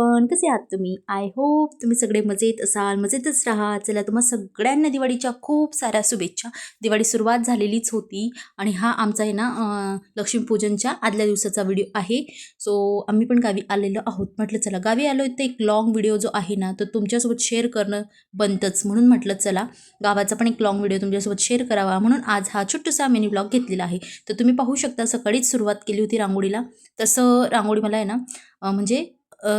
कसे आहात तुम्ही? आय होप तुम्ही सगळे मजेत असाल मजेतच राहा चला तुम्हा सगळ्यांना दिवाळीच्या खूप साऱ्या शुभेच्छा. दिवाळी सुरुवात झालेलीच होती आणि हा आमचा आहे ना लक्ष्मीपूजनच्या आदल्या दिवसाचा व्हिडिओ आहे. सो आम्ही पण गावी आलेलो आहोत. म्हटलं चला गावी आलो तर एक लॉंग व्हिडिओ जो आहे ना तो तुमच्यासोबत शेअर करणं बनतंच. म्हणून म्हटलं चला गावाचा पण एक लॉंग व्हिडिओ तुमच्यासोबत शेअर करावा. म्हणून आज हा छोटासा मिनी ब्लॉग घेतलेला आहे. तर तुम्ही पाहू शकता सकाळीच सुरुवात केली होती रांगोळीला. तसं रांगोळी मला आहे ना म्हणजे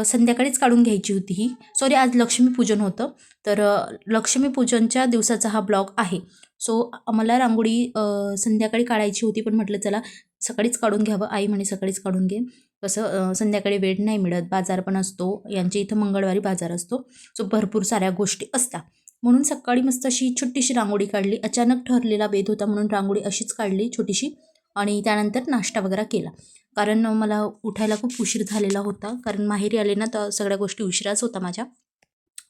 संध्याकाळीच काढून घ्यायची होती ही. सॉरी आज लक्ष्मीपूजन होतं. तर लक्ष्मीपूजनच्या दिवसाचा हा ब्लॉग आहे. सो आम्हाला रांगोळी संध्याकाळी काढायची होती पण म्हटलं चला सकाळीच काढून घ्यावं. आई म्हणे सकाळीच काढून घे. कसं संध्याकाळी वेळ नाही मिळत. बाजार पण असतो. यांच्या इथं मंगळवारी बाजार असतो. सो भरपूर साऱ्या गोष्टी असतात. म्हणून सकाळी मस्त अशी छोटीशी रांगोळी काढली. अचानक ठरलेला बेद होता म्हणून रांगोळी अशीच काढली छोटीशी. आणि त्यानंतर नाश्ता वगैरे केला. कारण मला उठायला खूप उशीर झालेला होता. कारण माहेरी आले ना तर सगळ्या गोष्टी उशिराच होता माझ्या.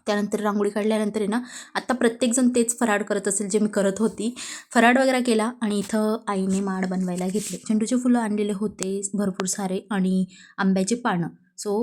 त्यानंतर रांगोळी काढल्यानंतर आहे ना आत्ता प्रत्येकजण तेच फराड करत असेल जे मी करत होती. फराळ वगैरे केला आणि इथं आईने माड बनवायला घेतले. झेंडूचे फुलं आणलेले होते भरपूर सारे आणि आंब्याचे पानं. सो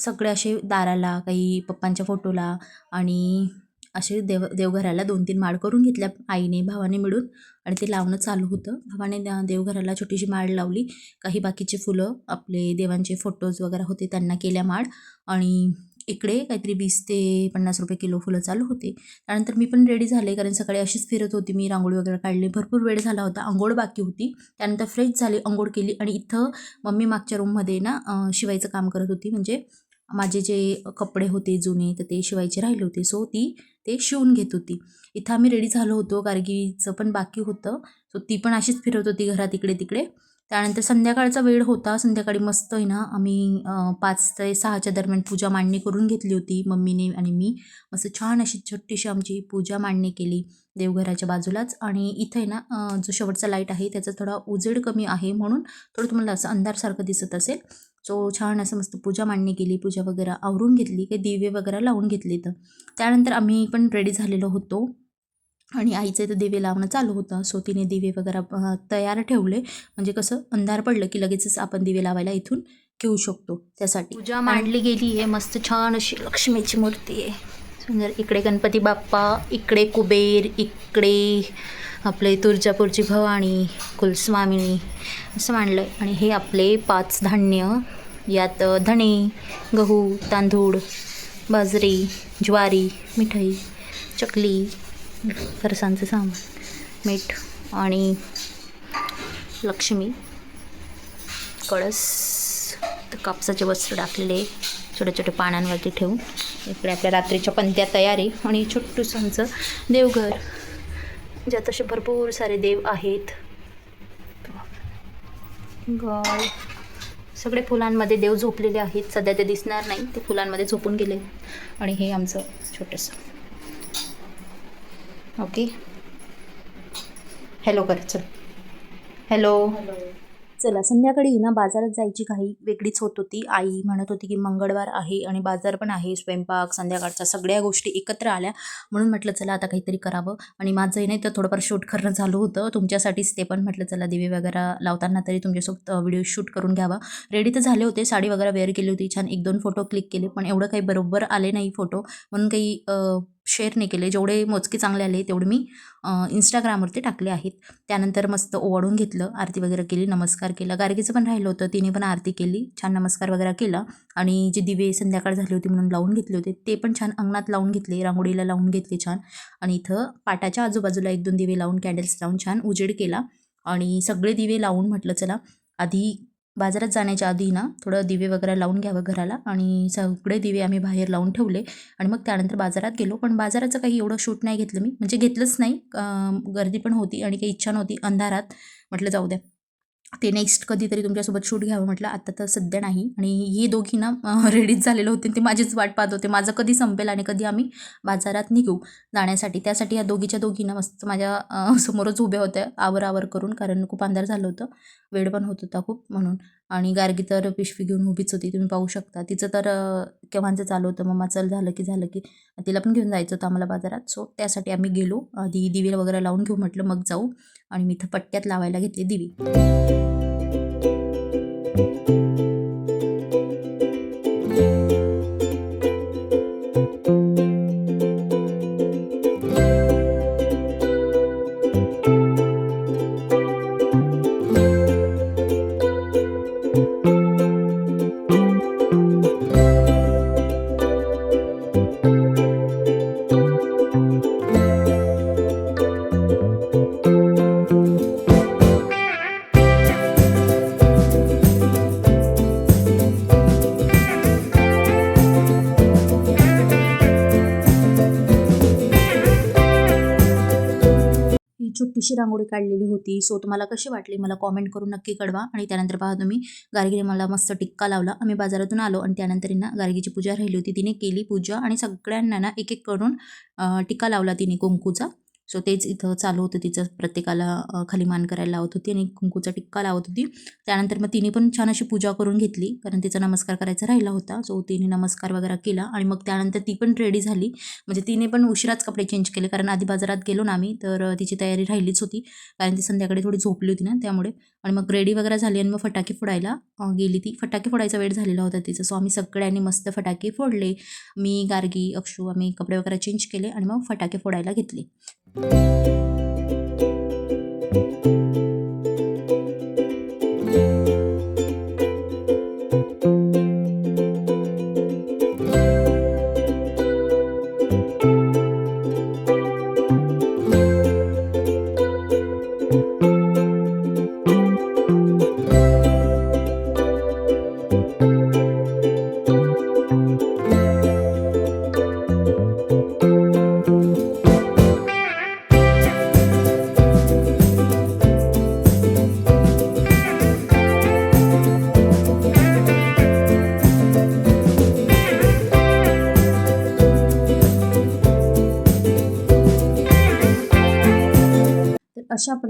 सगळे असे दाराला काही पप्पांच्या फोटोला आणि असे देव देवघराला दोन तीन माळ करून घेतल्या आईने भावाने मिळून आणि ते लावणं चालू होतं. भावाने देवघराला छोटीशी माळ लावली. काही बाकीचे फुलं आपले देवांचे फोटोज वगैरे होते त्यांना केल्या माळ. आणि इकडे काहीतरी वीस ते पन्नास रुपये किलो फुलं चालू होते. त्यानंतर मी पण रेडी झाले कारण सकाळी अशीच फिरत होती मी. रांगोळी वगैरे काढली. भरपूर वेळ झाला होता. आंघोळ बाकी होती. त्यानंतर फ्रेश झाले आंघोळ केली. आणि इथं मम्मी मागच्या रूममध्ये ना शिवायचं काम करत होती. म्हणजे माझे जे कपडे होते जुने तर ते शिवायचे राहिले होते. सो ती ते शिवून घेत होती. इथं आम्ही रेडी झालो होतो गार्गीचं पण बाकी होतं. सो ती पण अशीच फिरत होती घरात इकडे तिकडे. त्यानंतर संध्याकाळचा वेळ होता. संध्याकाळी मस्त आहे ना आम्ही पाच ते सहाच्या दरम्यान पूजा मांडणी करून घेतली होती मम्मीने आणि मी. मस्त छान अशी छोटीशी आमची पूजा मांडणी केली देवघराच्या बाजूलाच. आणि इथं आहे ना जो शेवटचा लाइट आहे त्याचा थोडा उजेड कमी आहे म्हणून थोडं तुम्हाला असं अंधारसारखं दिसत असेल. सो छान असं मस्त पूजा मांडणी केली पूजा वगैरे आवरून घेतली काही दिवे वगैरे लावून घेतली तर त्यानंतर आम्ही पण रेडी झालेलो होतो. आणि आईचं तर दिवे लावणं चालू होतं. सो तिने दिवे वगैरे तयार ठेवले. म्हणजे कसं अंधार पडलं की लगेचच आपण दिवे लावायला इथून घेऊ शकतो त्यासाठी. पूजा मांडली गेली. आहे मस्त छान अशी लक्ष्मीची मूर्ती आहे. सुंदर. इकडे गणपती बाप्पा इकडे कुबेर इकडे आपले तुळजापूरची भवानी कुलस्वामिनी असं मांडलं आहे आणि हे आपले पाच धान्य यात धणे गहू तांदूळ बाजरी ज्वारी मिठाई चकली फरसांचं सामान मीठ आणि लक्ष्मी कळस. तर कापसाचे वस्त्र टाकलेले छोट्या छोट्या पानांवरती ठेवून. इकडे आपल्या रात्रीच्या पंत्या तयारी आणि छोटूसं आमचं देवघर ज्यात असे भरपूर सारे देव आहेत. गॉड. सगळे फुलांमध्ये देव झोपलेले आहेत. सध्या ते दिसणार नाही. ते फुलांमध्ये झोपून गेले. आणि हे आमचं छोटंसं. ओके. हॅलो कर. चल. हॅलो. चला संध्याकाळी ना बाजारात जायची काही वेगळीच होत होती. आई म्हणत होती की मंगळवार आहे आणि बाजार पण आहे स्वयंपाक संध्याकाळच्या सगळ्या गोष्टी एकत्र आल्या. म्हणून म्हटलं चला आता काहीतरी करावं. आणि माझंही नाही तर थोडंफार शूट करणं झालं होतं. तुमच्यासाठीच ते पण म्हटलं चला दिवे वगैरे लावताना तरी तुमच्यासोबत व्हिडिओ शूट करून घ्यावा. रेडी तर झाले होते साडी वगैरे वेअर केली होती छान एक दोन फोटो क्लिक केले पण एवढं काही बरोबर आले नाही फोटो म्हणून काही शेअर नाही केले. जेवढे मोजके चांगले आले तेवढे मी इंस्टाग्रामवरती टाकले आहेत. त्यानंतर मस्त ओवाळून घेतलं आरती वगैरे केली नमस्कार केला. गार्गीचं पण राहिलं होतं तिने पण आरती केली. छान नमस्कार वगैरे केला. आणि जे दिवे संध्याकाळ झाली होती म्हणून लावून घेतले होते ते पण छान अंगणात लावून घेतले रांगोळीला लावून घेतले छान. आणि इथं पाटाच्या आजूबाजूला एक दोन दिवे लावून कॅन्डल्स लावून छान उजेड केला. आणि सगळे दिवे लावून म्हटलं चला आधी बाजारात जाण्याच्या आधी ना थोडं दिवे वगैरे लावून घ्यावं घराला आणि सगळे दिवे आम्ही बाहेर लावून ठेवले. आणि मग त्यानंतर बाजारात गेलो. पण बाजाराचं काही एवढं शूट नाही घेतलं मी. म्हणजे घेतलंच नाही. गर्दी पण होती आणि काही इच्छा नव्हती अंधारात. म्हटलं जाऊ द्या. ते नेक्स्ट कधीतरी तुमच्यासोबत शूट घ्यावं म्हटलं आता तर सध्या नाही. आणि हे दोघी ना रेडीच झालेलं होते ते माझीच वाट पाहत होते. माझं कधी संपेल आणि कधी आम्ही बाजारात निघू जाण्यासाठी. त्यासाठी या दोघीच्या दोघींना मस्त माझ्या समोरच उभ्या होत्या आवर आवर करून कारण खूप अंधार झालं होतं. वेळ पण होत होता खूप म्हणून. आणि गार्गी तर पिशवी घेऊन उभीच होती तुम्ही पाहू शकता. तिचं तर केव्हाचं चालू होतं मम्मा चल झालं की झालं की तिला पण घेऊन जायचं होतं आम्हाला बाजारात. सो त्यासाठी आम्ही गेलो. आधी दिवे वगैरे लावून घेऊ म्हटलं मग जाऊ. आणि मी इथं पट्ट्यात लावायला घेतले दिवी. छोटीशी रांगोळी काढलेली होती. सो तुम्हाला कशी वाटली? मला कॉमेंट करून नक्की कळवा. आणि त्यानंतर पहा तुम्ही गार्गीने मला मस्त टिक्का लावला. आम्ही बाजारातून आलो आणि त्यानंतर ना गार्गीची पूजा राहिली होती. तिने केली पूजा आणि सगळ्यांना ना एक एक करून टिक्का लावला तिने कुंकूचा. सो तेच इथं चालू होतं. तिचं प्रत्येकाला खाली मान करायला लावत होती आणि कुंकूचा टिक्का लावत होती. त्यानंतर मग तिने पण छान अशी पूजा करून घेतली. कारण तिचा नमस्कार करायचा राहिला होता. सो तिने नमस्कार वगैरे केला आणि मग त्यानंतर ती पण रेडी झाली. म्हणजे तिने पण उशिराच कपडे चेंज केले. कारण आधी बाजारात गेलो ना आम्ही तर तिची तयारी राहिलीच होती. कारण ती संध्याकाळी थोडी झोपली होती ना त्यामुळे. आणि मग रेडी वगैरे झाली आणि मग फटाके फोडायला गेली ती. फटाके फोडायचा वेळ झालेला होता तिचा. सो आम्ही सगळ्यांनी मस्त फटाके फोडले. मी गार्गी अक्षू आम्ही कपडे वगैरे चेंज केले आणि मग फटाके फोडायला घेतले.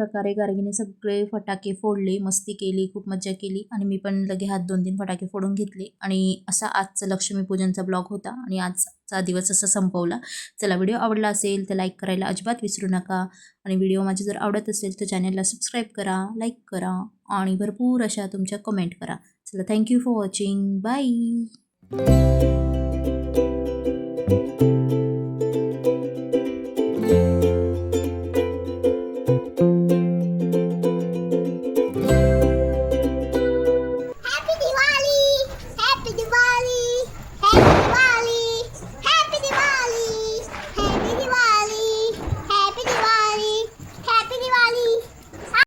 प्रकारे गार्गीने सगळे फटाके फोडले मस्ती केली खूप मज्जा केली आणि मी पण लगे हात दोन तीन फटाके फोडून घेतले. आणि असा आजचा लक्ष्मीपूजनचा ब्लॉग होता आणि आजचा दिवस असा संपवला. चला व्हिडिओ आवडला असेल तर लाईक करायला अजिबात विसरू नका. आणि व्हिडिओ माझे जर आवडत असेल तर चॅनलला सबस्क्राईब करा लाईक करा आणि भरपूर अशा तुमच्या कमेंट करा. चला थँक्यू फॉर वॉचिंग. बाय.